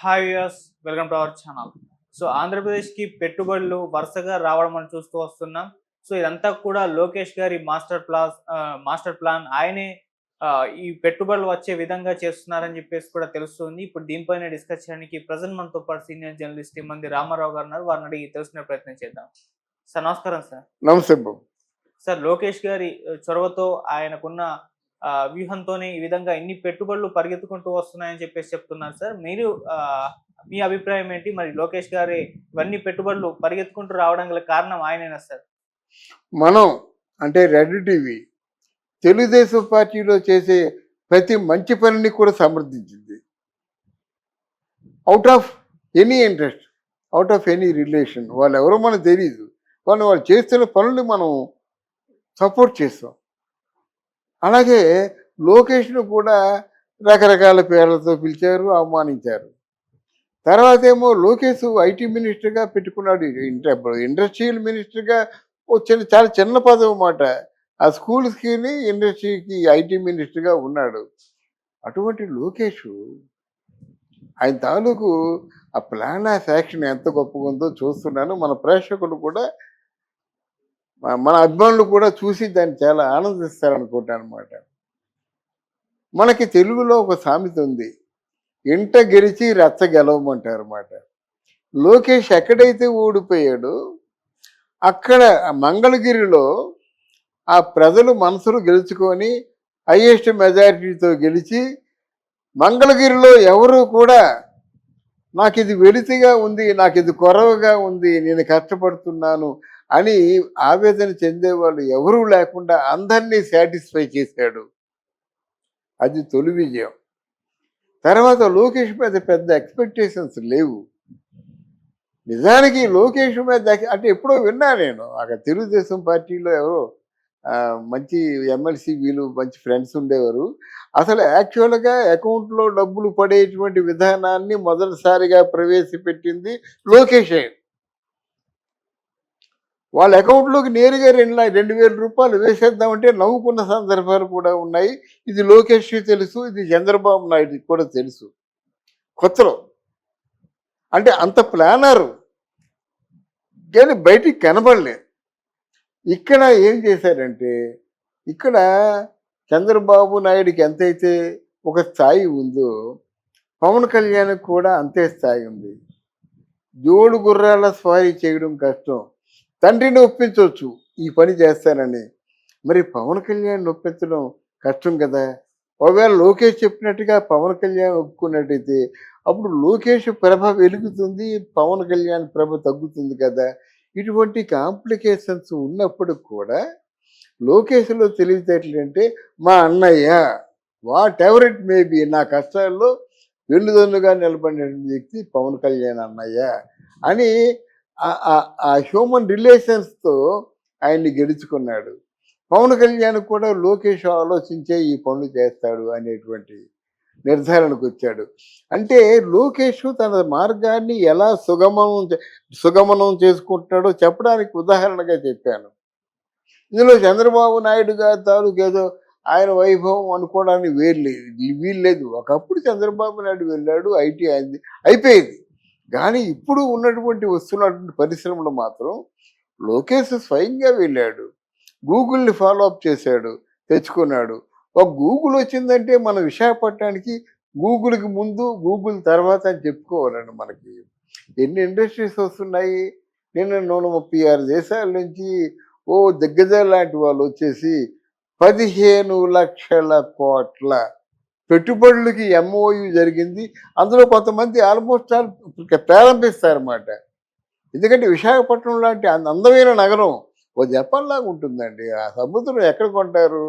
Hi viewers welcome to our channel so ఆంధ్రప్రదేశ్కి పెట్టుబడులు వరుసగా రావడం మనం చూస్తూ వస్తున్నాం. సో ఇదంతా కూడా లోకేష్ గారి మాస్టర్ ప్లాన్ మాస్టర్ ప్లాన్ ఆయనే ఈ పెట్టుబడులు వచ్చే విధంగా చేస్తున్నారని చెప్పేసి కూడా తెలుస్తుంది. ఇప్పుడు దీనిపైన డిస్కస్ చేయడానికి ప్రజెంట్ మనతో పాటు సీనియర్ జర్నలిస్ట్ మంది రామారావు గారు ఉన్నారు. వారిని అడిగి తెలుసుకునే ప్రయత్నం చేద్దాం. సార్ నమస్కారం సార్ నమస్తే సార్ లోకేష్ గారి చొరవతో ఆయనకున్న వ్యూహంతోనే ఈ విధంగా ఇన్ని పెట్టుబడులు పరిగెత్తుకుంటూ వస్తున్నాయని చెప్పేసి చెప్తున్నారు సార్. మీరు మీ అభిప్రాయం ఏంటి? మరి లోకేష్ గారి ఇవన్నీ పెట్టుబడులు పరిగెత్తుకుంటూ రావడం గల కారణం ఆయనేనా సార్? మనం అంటే రెడ్ టీవీ తెలుగుదేశం పార్టీలో చేసే ప్రతి మంచి పనిని కూడా సమర్థించింది. Out of any interest out of any relation వాళ్ళు ఎవరో మనకు తెలియదు వాళ్ళు వాళ్ళు చేస్తున్న పనులు మనం సపోర్ట్ చేస్తాం. అలాగే లోకేష్ను కూడా రకరకాల పేర్లతో పిలిచారు అవమానించారు. తర్వాత ఏమో లోకేష్ ఐటీ మినిస్టర్గా పెట్టుకున్నాడు ఇంటర్ ఇండస్ట్రియల్ మినిస్టర్గా వచ్చిన చాలా చిన్న పదవి మాట ఆ స్కూల్స్కి ఇండస్ట్రీకి ఐటీ మినిస్టర్గా ఉన్నాడు. అటువంటి లోకేష్ ఆయన తాలూకు ఆ ప్లాన్ ఆఫ్ యాక్షన్ ఎంత గొప్పగా ఉందో చూస్తున్నాను. మన ప్రేక్షకులు కూడా మన అభిమానులు కూడా చూసి దాన్ని చాలా ఆనందిస్తారనుకుంటాను అనమాట మనకి తెలుగులో ఒక సామెత ఉంది ఇంట గెలిచి రచ్చ గెలవమంటారు అన్నమాట లోకేష్ ఎక్కడైతే ఓడిపోయాడో అక్కడ మంగళగిరిలో ఆ ప్రజలు మనసులు గెలుచుకొని హైయెస్ట్ మెజారిటీతో గెలిచి మంగళగిరిలో ఎవరు కూడా నాకు ఇది వెలితిగా ఉంది నాకు ఇది కొరవగా ఉంది నేను కష్టపడుతున్నాను అని ఆవేదన చెందేవాళ్ళు ఎవరూ లేకుండా అందరినీ సాటిస్ఫై చేశాడు. అది తొలి విజయం. తర్వాత లోకేష్ మీద పెద్ద ఎక్స్పెక్టేషన్స్ లేవు. నిజానికి లోకేష్ మీద అంటే ఎప్పుడో విన్నా నేను. అక్కడ తెలుగుదేశం పార్టీలో ఎవరో మంచి ఎమ్మెల్సీ వీళ్ళు మంచి ఫ్రెండ్స్ ఉండేవారు. అసలు యాక్చువల్గా అకౌంట్లో డబ్బులు పడేటువంటి విధానాన్ని మొదటిసారిగా ప్రవేశపెట్టింది లోకేషే. వాళ్ళ అకౌంట్లోకి నేరుగా రెండు రెండు వేల రూపాయలు వేసేద్దామంటే నవ్వుకున్న సందర్భాలు కూడా ఉన్నాయి. ఇది లోకేష్ తెలుసు ఇది చంద్రబాబు నాయుడు కూడా తెలుసు. కొత్తలో. అంటే అంత ప్లానరు. కానీ బయటికి కనబడలే ఇక్కడ ఏం చేశారంటే ఇక్కడ చంద్రబాబు నాయుడికి ఎంతైతే ఒక స్థాయి ఉందో పవన్ కళ్యాణ్కి కూడా అంతే స్థాయి ఉంది. జోడు గుర్రాల స్వారీ చేయడం కష్టం. తండ్రిని ఒప్పించవచ్చు. ఈ పని చేస్తానని. మరి పవన్ కళ్యాణ్ ఒప్పించడం కష్టం కదా. ఒకవేళ లోకేష్ చెప్పినట్టుగా పవన్ కళ్యాణ్ ఒప్పుకున్నట్టయితే అప్పుడు లోకేష్ ప్రభ వెలుగుతుంది పవన్ కళ్యాణ్ ప్రభ తగ్గుతుంది కదా. ఇటువంటి కాంప్లికేషన్స్ ఉన్నప్పుడు కూడా లోకేష్లో తెలివితేటలంటే మా అన్నయ్య వాట్ ఎవర్ ఇట్ మేబీ నా కష్టాల్లో వెన్నుదన్నుగా నిలబడిన వ్యక్తి పవన్ కళ్యాణ్ అన్నయ్య అని ఆ- హ్యూమన్ రిలేషన్స్తో ఆయన్ని గెలుచుకున్నాడు. పవన్ కళ్యాణ్ కూడా లోకేష్ ఆలోచించే ఈ పనులు చేస్తాడు అనేటువంటి నిర్ధారణకు వచ్చాడు. అంటే లోకేష్ తన మార్గాన్ని ఎలా సుగమనం సుగమనం చేసుకుంటున్నాడో చెప్పడానికి ఉదాహరణగా చెప్పాను. ఇందులో చంద్రబాబు నాయుడు గారి తాలూకు ఏదో ఆయన వైభవం అనుకోవడానికి వేర్లేదు వీల్లేదు. ఒకప్పుడు చంద్రబాబు నాయుడు వెళ్ళాడు ఐటీ అయింది అయిపోయింది. కానీ ఇప్పుడు ఉన్నటువంటి వస్తున్నటువంటి పరిశ్రమలు మాత్రం లోకేష్ స్వయంగా వెళ్ళాడు. గూగుల్ని ఫాలో అప్ చేశాడు తెచ్చుకున్నాడు. ఒక గూగుల్ వచ్చిందంటే మన విశాఖపట్నానికి గూగుల్కి ముందు గూగుల్ తర్వాత అని చెప్పుకోవాలండి మనకి. ఎన్ని ఇండస్ట్రీస్ వస్తున్నాయి? నిన్న నూట ముప్పై ఆరు దేశాల నుంచి ఓ దిగ్గజ లాంటి వాళ్ళు వచ్చేసి పదిహేను లక్షల కోట్ల పెట్టుబడులకి ఎంఓయు జరిగింది. అందులో కొంతమంది ఆల్మోస్ట్ ఆల్ ప్రారంభిస్తారన్నమాట. ఎందుకంటే విశాఖపట్నం లాంటి అందమైన నగరం ఓ జపాన్ లాగా ఉంటుందండి. ఆ సముద్రం ఎక్కడ కొంటారు?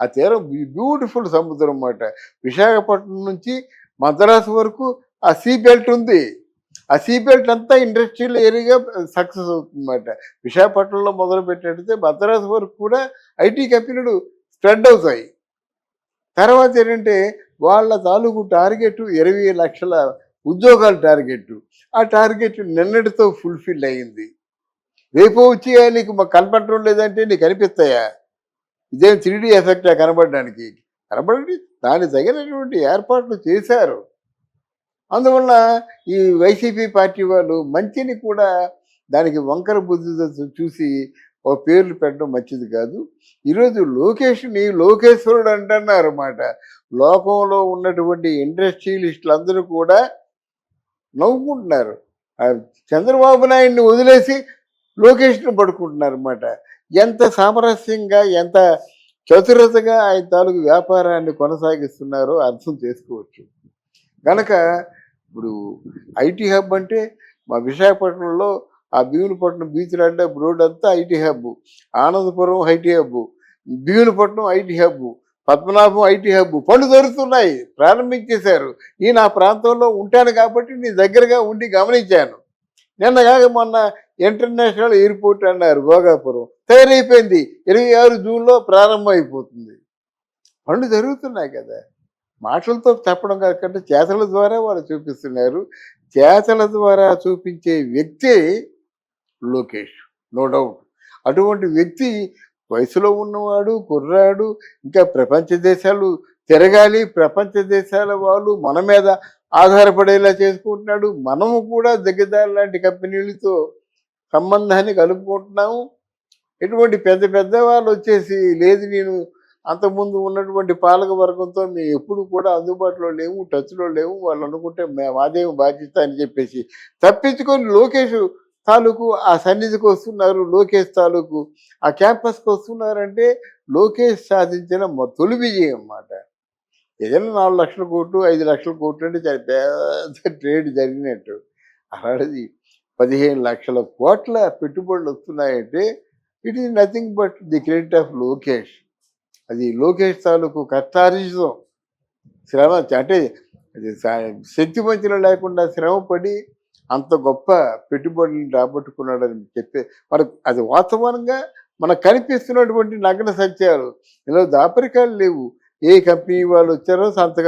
ఆ తీరం బ్యూటిఫుల్ సముద్రం అన్నమాట. విశాఖపట్నం నుంచి మద్రాసు వరకు ఆ సీ బెల్ట్ ఉంది. ఆ సీ బెల్ట్ అంతా ఇండస్ట్రియల్ ఏరియాగా సక్సెస్ అవుతుందన్నమాట. విశాఖపట్నంలో మొదలు పెట్టినట్టయితే మద్రాసు వరకు కూడా ఐటీ కంపెనీలు స్ప్రెడ్ అవుతాయి. తర్వాత ఏంటంటే వాళ్ళ తాలూకు టార్గెట్ ఇరవై లక్షల ఉద్యోగాల టార్గెట్. ఆ టార్గెట్ నిన్నటితో ఫుల్ఫిల్ అయింది. రేపు వచ్చి నీకు మాకు కనపడటం లేదంటే నీకు కనిపిస్తాయా ఇదేం త్రీ ఎఫెక్టా కనపడడానికి? కనబడండి దానికి తగినటువంటి ఏర్పాట్లు చేశారు. అందువల్ల ఈ వైసీపీ పార్టీ వాళ్ళు మంచిని కూడా దానికి వంకర బుద్ధితో చూసి ఓ పేర్లు పెట్టడం మంచిది కాదు. ఈరోజు లోకేష్ని లోకేశ్వరుడు అంటున్నారు అన్నమాట లోకంలో ఉన్నటువంటి ఇండస్ట్రియలిస్టులు అందరూ కూడా నవ్వుకుంటున్నారు. చంద్రబాబు నాయుడిని వదిలేసి లోకేష్ని పడుకుంటున్నారు అనమాట ఎంత సామరస్యంగా ఎంత చతురతగా ఆయన తాలూకు వ్యాపారాన్ని కొనసాగిస్తున్నారో అర్థం చేసుకోవచ్చు. కనుక ఇప్పుడు ఐటీ హబ్ అంటే మా విశాఖపట్నంలో ఆ భీములపట్నం బీచ్ అంటే రోడ్ అంతా IT hub Anandapuram IT hub Bheemulapatnam IT hub Padmanabham IT hub పనులు జరుగుతున్నాయి ప్రారంభించేశారు. ఈ నా ప్రాంతంలో ఉంటాను కాబట్టి నీ దగ్గరగా ఉండి గమనించాను. నిన్న కాక మొన్న ఇంటర్నేషనల్ ఎయిర్పోర్ట్ అన్నారు భోగాపురం. తయారైపోయింది. ఇరవై ఆరు జూన్లో ప్రారంభం అయిపోతుంది పనులు జరుగుతున్నాయి కదా. మాటలతో చెప్పడం కాకుండా చేతల ద్వారా వాళ్ళు చూపిస్తున్నారు. చేతల ద్వారా చూపించే వ్యక్తి లోకేష్. No doubt. అటువంటి వ్యక్తి వయసులో ఉన్నవాడు కుర్రాడు ఇంకా ప్రపంచ దేశాలు తిరగాలి ప్రపంచ దేశాల వాళ్ళు మన మీద ఆధారపడేలా చేసుకుంటున్నాడు. మనము కూడా దగ్గర లాంటి కంపెనీలతో సంబంధాన్ని కలుపుకుంటున్నాము. ఇటువంటి పెద్ద పెద్ద వాళ్ళు వచ్చేసి లేదు నేను అంతకుముందు ఉన్నటువంటి పాలక వర్గంతో మేము ఎప్పుడు కూడా అందుబాటులో లేవు టచ్లో లేవు వాళ్ళు అనుకుంటే మేము అదేమి బాధ్యత అని చెప్పేసి తప్పించుకొని లోకేష్ తాలూకు ఆ సన్నిధికి వస్తున్నారు లోకేష్ తాలూకు. ఆ క్యాంపస్కి వస్తున్నారంటే లోకేష్ సాధించిన తొలి విజయం అన్నమాట. ఏదైనా నాలుగు లక్షల కోట్లు ఐదు లక్షల కోట్లు అంటే చాలా పెద్ద ట్రేడ్ జరిగినట్టు. అలాంటిది పదిహేను లక్షల కోట్ల పెట్టుబడులు వస్తున్నాయంటే it is nothing but the credit of Lokesh. అది లోకేష్ తాలూకు కష్టార్జితం శ్రమ అంటే అది సా- లేకుండా శ్రమపడి అంత గొప్ప పెట్టుబడులను రాబట్టుకున్నాడని చెప్పే మనకు అది వాస్తవంగా మనకు కనిపిస్తున్నటువంటి నగ్న సత్యాలు ఇందులో దాపరికాలు లేవు. ఏ కంపెనీ వాళ్ళు వచ్చారో సంతకాలు